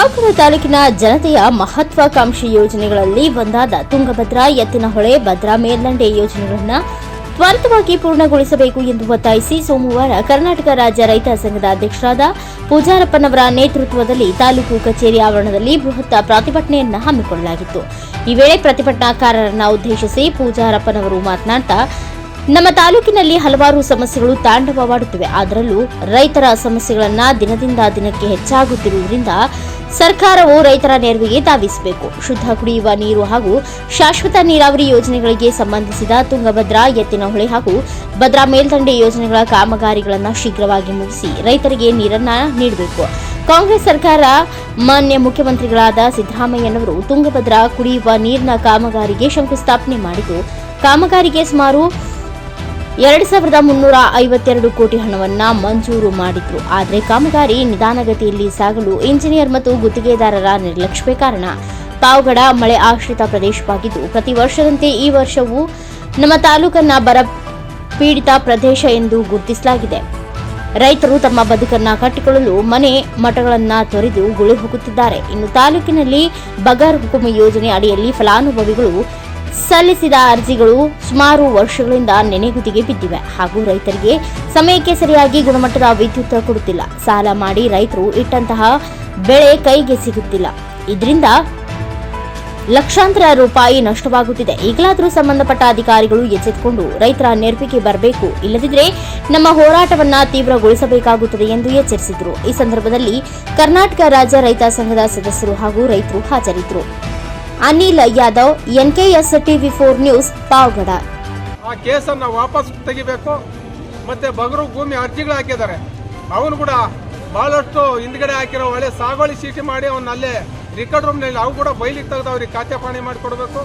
ಪಾವಗಡ ತಾಲೂಕಿನ ಜನತೆಯ ಮಹತ್ವಾಕಾಂಕ್ಷಿ ಯೋಜನೆಗಳಲ್ಲಿ ಒಂದಾದ ತುಂಗಭದ್ರಾ ಎತ್ತಿನಹೊಳೆ ಭದ್ರಾ, ಮೇಲ್ದಂಡೆ ಯೋಜನೆಗಳನ್ನು ತ್ವರಿತವಾಗಿ ಪೂರ್ಣಗೊಳಿಸಬೇಕು ಎಂದು ಒತ್ತಾಯಿಸಿ ಸೋಮವಾರ ಕರ್ನಾಟಕ ರಾಜ್ಯ ರೈತ ಸಂಘದ ಅಧ್ಯಕ್ಷರಾದ ಪೂಜಾರಪ್ಪನವರ ನೇತೃತ್ವದಲ್ಲಿ ತಾಲೂಕು ಕಚೇರಿ ಆವರಣದಲ್ಲಿ ಬೃಹತ್ ಪ್ರತಿಭಟನೆಯನ್ನು ಹಮ್ಮಿಕೊಳ್ಳಲಾಗಿತ್ತು. ಈ ವೇಳೆ ಪ್ರತಿಭಟನಾಕಾರರನ್ನು ಉದ್ದೇಶಿಸಿ ಪೂಜಾರಪ್ಪನವರು ಮಾತನಾಡ್ತಾ, ನಮ್ಮ ತಾಲೂಕಿನಲ್ಲಿ ಹಲವಾರು ಸಮಸ್ಯೆಗಳು ತಾಂಡವವಾಡುತ್ತಿವೆ. ಅದರಲ್ಲೂ ರೈತರ ಸಮಸ್ಯೆಗಳನ್ನ ದಿನದಿಂದ ದಿನಕ್ಕೆ ಹೆಚ್ಚಾಗುತ್ತಿರುವುದರಿಂದ ಸರ್ಕಾರವು ರೈತರ ನೆರವಿಗೆ ಧಾವಿಸಬೇಕು. ಶುದ್ಧ ಕುಡಿಯುವ ನೀರು ಹಾಗೂ ಶಾಶ್ವತ ನೀರಾವರಿ ಯೋಜನೆಗಳಿಗೆ ಸಂಬಂಧಿಸಿದ ತುಂಗಭದ್ರಾ, ಎತ್ತಿನಹೊಳೆ ಹಾಗೂ ಭದ್ರಾ ಮೇಲ್ದಂಡೆ ಯೋಜನೆಗಳ ಕಾಮಗಾರಿಗಳನ್ನು ಶೀಘ್ರವಾಗಿ ಮುಗಿಸಿ ರೈತರಿಗೆ ನೀರನ್ನು ನೀಡಬೇಕು. ಕಾಂಗ್ರೆಸ್ ಸರ್ಕಾರ ಮಾನ್ಯ ಮುಖ್ಯಮಂತ್ರಿಗಳಾದ ಸಿದ್ದರಾಮಯ್ಯನವರು ತುಂಗಭದ್ರಾ ಕುಡಿಯುವ ನೀರಿನ ಕಾಮಗಾರಿಗೆ ಶಂಕುಸ್ಥಾಪನೆ ಮಾಡಿದ್ದು, ಕಾಮಗಾರಿಗೆ ಸುಮಾರು ಎರಡು ಸಾವಿರದ ಮುನ್ನೂರ ಐವತ್ತೆರಡು ಕೋಟಿ ಹಣವನ್ನ ಮಂಜೂರು ಮಾಡಿದ್ರು. ಆದರೆ ಕಾಮಗಾರಿ ನಿಧಾನಗತಿಯಲ್ಲಿ ಸಾಗಲು ಇಂಜಿನಿಯರ್ ಮತ್ತು ಗುತ್ತಿಗೆದಾರರ ನಿರ್ಲಕ್ಷ್ಯವೇ ಕಾರಣ. ಪಾವಗಡ ಮಳೆ ಆಶ್ರಿತ ಪ್ರದೇಶವಾಗಿದ್ದು, ಪ್ರತಿ ವರ್ಷದಂತೆ ಈ ವರ್ಷವೂ ನಮ್ಮ ತಾಲೂಕನ್ನ ಬರ ಪೀಡಿತ ಪ್ರದೇಶ ಎಂದು ಗುರುತಿಸಲಾಗಿದೆ. ರೈತರು ತಮ್ಮ ಬದುಕನ್ನ ಕಟ್ಟಿಕೊಳ್ಳಲು ಮನೆ ಮಠಗಳನ್ನ ತೊರೆದು ಗುಳಿ ಹೋಗುತ್ತಿದ್ದಾರೆ ಇನ್ನು ತಾಲೂಕಿನಲ್ಲಿ ಬಗಾರ್ ಹುಕುಮ ಯೋಜನೆ ಅಡಿಯಲ್ಲಿ ಫಲಾನುಭವಿಗಳು ಸಲ್ಲಿಸಿದ ಅರ್ಜಿಗಳು ಸುಮಾರು ವರ್ಷಗಳಿಂದ ನೆನೆಗುದಿಗೆ ಬಿದ್ದಿವೆ ಹಾಗೂ ರೈತರಿಗೆ ಸಮಯಕ್ಕೆ ಸರಿಯಾಗಿ ಗುಣಮಟ್ಟದ ವಿದ್ಯುತ್ ಕೊಡುತ್ತಿಲ್ಲ. ಸಾಲ ಮಾಡಿ ರೈತರು ಇಟ್ಟಂತಹ ಬೆಳೆ ಕೈಗೆ ಸಿಗುತ್ತಿಲ್ಲ. ಇದರಿಂದ ಲಕ್ಷಾಂತರ ರೂಪಾಯಿ ನಷ್ಟವಾಗುತ್ತಿದೆ. ಈಗಲಾದರೂ ಸಂಬಂಧಪಟ್ಟ ಅಧಿಕಾರಿಗಳು ಎಚ್ಚೆತ್ತುಕೊಂಡು ರೈತರ ನೆರವಿಗೆ ಬರಬೇಕು. ಇಲ್ಲದಿದ್ದರೆ ನಮ್ಮ ಹೋರಾಟವನ್ನ ತೀವ್ರಗೊಳಿಸಬೇಕಾಗುತ್ತದೆ ಎಂದು ಎಚ್ಚರಿಸಿದರು. ಈ ಸಂದರ್ಭದಲ್ಲಿ ಕರ್ನಾಟಕ ರಾಜ್ಯ ರೈತ ಸಂಘದ ಸದಸ್ಯರು ಹಾಗೂ ರೈತರು ಹಾಜರಿದ್ದರು. Anil Yadav, NKS TV four news, Pavagada. ಆ ಕೇಸನ್ನು ವಾಪಸ್ ತೆಗಿಬೇಕು. ಮತ್ತೆ ಬಗರು ಭೂಮಿ ಅರ್ಜಿಗಳು ಹಾಕಿದ್ದಾರೆ. ಅವನು ಕೂಡ ಬಹಳಷ್ಟು ಹಿಂದ್ಗಡೆ ಹಾಕಿರೋ ಒಳ್ಳೆ ಸಾಗುವಳಿ ಚೀಟಿ ಮಾಡಿ ಅವನ್ನ ಅಲ್ಲೇ ರಿಕಾರ್ಡ್ ರೂಮ್ನಲ್ಲಿ ಅವು ಕೂಡ ಬೈಲಿಗೆ ತೆಗೆದು ಅವ್ರಿಗೆ ಖಾತೆ ಪಾಣಿ ಮಾಡಿಕೊಡ್ಬೇಕು.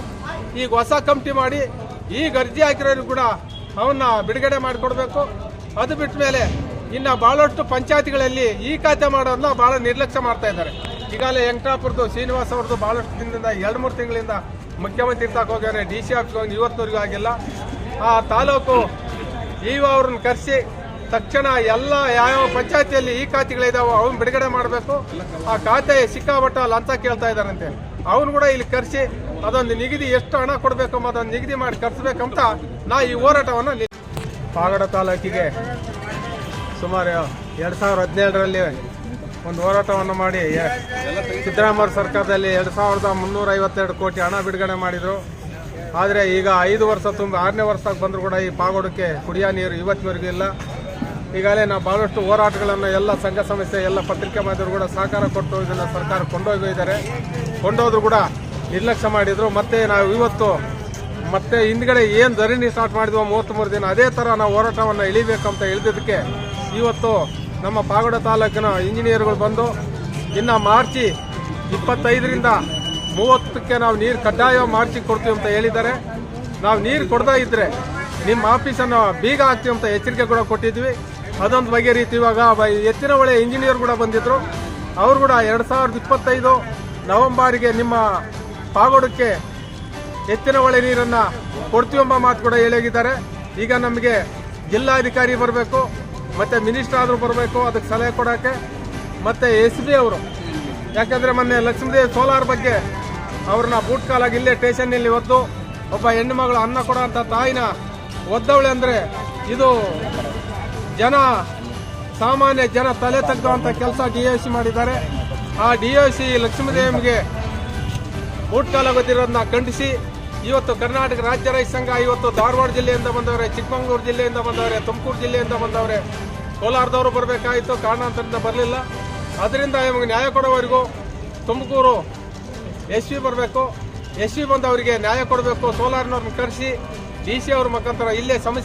ಈಗ ಹೊಸ ಕಮಿಟಿ ಮಾಡಿ ಈಗ ಅರ್ಜಿ ಹಾಕಿರೋರು ಕೂಡ ಅವನ್ನ ಬಿಡುಗಡೆ ಮಾಡಿಕೊಡ್ಬೇಕು. ಅದು ಬಿಟ್ಟ ಮೇಲೆ ಇನ್ನು ಭಾಳಷ್ಟು ಪಂಚಾಯತ್ಗಳಲ್ಲಿ ಈ ಖಾತೆ ಮಾಡೋದನ್ನ ಬಹಳ ನಿರ್ಲಕ್ಷ್ಯ ಮಾಡ್ತಾ ಇದ್ದಾರೆ. ಈಗಾಗಲೇ ವೆಂಕಟಾಪುರದ್ದು ಶ್ರೀನಿವಾಸ್ ಅವ್ರದ್ದು ಬಹಳಷ್ಟು ದಿನದಿಂದ ಎರಡು ಮೂರು ತಿಂಗಳಿಂದ ಮುಖ್ಯಮಂತ್ರಿ ತಕ್ಕ ಹೋಗ್ಯಾರೆ ಡಿ ಸಿ ಆಫೀಸ್ಗೆ ಹೋಗಿ, ಇವತ್ತಿನವರೆಗೂ ಆಗಿಲ್ಲ. ಆ ತಾಲೂಕು ಇವ ಅವ್ರನ್ನ ಕರೆಸಿ ತಕ್ಷಣ ಎಲ್ಲ ಯಾವ್ಯಾವ ಪಂಚಾಯತಿಯಲ್ಲಿ ಈ ಖಾತೆಗಳಿದಾವೋ ಅವನ್ನ ಬಿಡುಗಡೆ ಮಾಡಬೇಕು. ಆ ಖಾತೆ ಸಿಕ್ಕಾಪಟ್ಟ ಲಂಚ ಕೇಳ್ತಾ ಇದ್ದಾರಂತೆ. ಅವನು ಕೂಡ ಇಲ್ಲಿ ಕರೆಸಿ ಅದೊಂದು ನಿಗದಿ ಎಷ್ಟು ಹಣ ಕೊಡಬೇಕು ಅದೊಂದು ನಿಗದಿ ಮಾಡಿ ಕರ್ಸ್ಬೇಕಂತ ನಾ ಈ ಹೋರಾಟವನ್ನು ಪಾಗಡ ತಾಲೂಕಿಗೆ ಸುಮಾರು ಎರಡು ಸಾವಿರದ ಹದಿನೇಳರಲ್ಲಿ ಒಂದು ಹೋರಾಟವನ್ನು ಮಾಡಿ ಸಿದ್ದರಾಮಯ್ಯ ಸರ್ಕಾರದಲ್ಲಿ ಎರಡು ಸಾವಿರದ ಮುನ್ನೂರ ಐವತ್ತೆರಡು ಕೋಟಿ ಹಣ ಬಿಡುಗಡೆ ಮಾಡಿದರು. ಆದರೆ ಈಗ ಐದು ವರ್ಷ ತುಂಬ, ಆರನೇ ವರ್ಷಕ್ಕೆ ಬಂದರೂ ಕೂಡ ಈ ಪಾಗೋಡಕ್ಕೆ ಕುಡಿಯೋ ನೀರು ಇವತ್ತಿನವರೆಗೂ ಇಲ್ಲ. ಈಗಾಗಲೇ ನಾವು ಭಾಳಷ್ಟು ಹೋರಾಟಗಳನ್ನು ಎಲ್ಲ ಸಂಘ ಸಂಸ್ಥೆ, ಎಲ್ಲ ಪತ್ರಿಕೆ ಮಾಧ್ಯಮರು ಕೂಡ ಸಹಕಾರ ಕೊಟ್ಟು ಇದನ್ನು ಸರ್ಕಾರ ಕೊಂಡೋಗಿದ್ದಾರೆ ಕೊಂಡೋದ್ರು ಕೂಡ ನಿರ್ಲಕ್ಷ್ಯ ಮಾಡಿದರು. ಮತ್ತೆ ನಾವು ಇವತ್ತು, ಮತ್ತೆ ಹಿಂದ್ಗಡೆ ಏನು ಧರಣಿ ಸ್ಟಾರ್ಟ್ ಮಾಡಿದ್ವೋ ಮೂವತ್ತ್ಮೂರು ದಿನ, ಅದೇ ಥರ ನಾವು ಹೋರಾಟವನ್ನು ಇಳಿಬೇಕಂತ ಇಳಿದಿದ್ದಕ್ಕೆ ಇವತ್ತು ನಮ್ಮ ಪಾಗೋಡ ತಾಲೂಕಿನ ಇಂಜಿನಿಯರ್ಗಳು ಬಂದು ಇನ್ನು ಮಾರ್ಚಿ ಇಪ್ಪತ್ತೈದರಿಂದ ಮೂವತ್ತಕ್ಕೆ ನಾವು ನೀರು ಕಡ್ಡಾಯ ಮಾರ್ಚಿ ಕೊಡ್ತೀವಿ ಅಂತ ಹೇಳಿದ್ದಾರೆ. ನಾವು ನೀರು ಕೊಡ್ತಾ ಇದ್ದರೆ ನಿಮ್ಮ ಆಫೀಸನ್ನು ಬೀಗ ಹಾಕ್ತೀವಿ ಅಂತ ಎಚ್ಚರಿಕೆ ಕೂಡ ಕೊಟ್ಟಿದ್ವಿ. ಅದೊಂದು ಬಗೆಹರಿತು ಇವಾಗ ಬ- ಎತ್ತಿನ ಹೊಳೆ ಇಂಜಿನಿಯರ್ ಕೂಡ ಬಂದಿದ್ದರು ಅವರು ಕೂಡ ಎರಡು ಸಾವಿರದ ಇಪ್ಪತ್ತೈದು ನವೆಂಬರಿಗೆ ನಿಮ್ಮ ಪಾಗೋಡಕ್ಕೆ ಎತ್ತಿನ ಹೊಳೆ ನೀರನ್ನು ಕೊಡ್ತೀವೆಂಬ ಮಾತು ಕೂಡ ಹೇಳಿದ್ದಾರೆ. ಈಗ ನಮಗೆ ಜಿಲ್ಲಾಧಿಕಾರಿ ಬರಬೇಕು. ಮತ್ತು ಮಿನಿಸ್ಟರ್ ಆದರೂ ಬರಬೇಕು, ಅದಕ್ಕೆ ಸಲಹೆ ಕೊಡೋಕ್ಕೆ. ಮತ್ತು ಎಸ್ ಬಿ ಅವರು, ಯಾಕಂದರೆ ಮೊನ್ನೆ ಲಕ್ಷ್ಮೀದೇವಿ ಸೋಲಾರ್ ಬಗ್ಗೆ ಅವ್ರನ್ನ ಬೂಟ್ ಕಾಲಾಗಿ ಇಲ್ಲೇ ಸ್ಟೇಷನ್ನಲ್ಲಿ ಒದ್ದು, ಒಬ್ಬ ಹೆಣ್ಣು ಮಗಳು ಅನ್ನ ಕೊಡೋಂಥ ತಾಯಿನ ಒದ್ದವಳೆ ಅಂದರೆ ಇದು ಜನ, ಸಾಮಾನ್ಯ ಜನ ತಲೆ ತೆಗೆದುವಂಥ ಕೆಲಸ ಡಿ ಎ ಸಿ ಮಾಡಿದ್ದಾರೆ. ಆ ಡಿ ಎ ಸಿ ಲಕ್ಷ್ಮೀದೇವಿಗೆ ಬೂಟ್ ಕಾಲಾಗೋದಿರೋದನ್ನ ಖಂಡಿಸಿ ಇವತ್ತು ಕರ್ನಾಟಕ ರಾಜ್ಯ ರೈತ ಸಂಘ, ಇವತ್ತು ಧಾರವಾಡ ಜಿಲ್ಲೆಯಿಂದ ಬಂದವರೆ, ಚಿಕ್ಕಮಗಳೂರು ಜಿಲ್ಲೆಯಿಂದ ಬಂದವರೆ, ತುಮಕೂರು ಜಿಲ್ಲೆಯಿಂದ ಬಂದವರೆ, ಕೋಲಾರದವರು ಬರಬೇಕಾಯಿತು, ಕಾರಣಾಂತರದಿಂದ ಬರಲಿಲ್ಲ. ಅದರಿಂದ ನಮಗೆ ನ್ಯಾಯ ಕೊಡೋವರೆಗೂ ತುಮಕೂರು ಎಸ್ ವಿ ಬರಬೇಕು. ಎಸ್ ವಿ ಬಂದವರಿಗೆ ನ್ಯಾಯ ಕೊಡಬೇಕು. ಸೋಲಾರ್ನವ್ರನ್ನ ಕರೆಸಿ, ಡಿ ಸಿ ಅವ್ರ ಮುಖಾಂತರ ಇಲ್ಲೇ ಸಮಸ್ಯೆ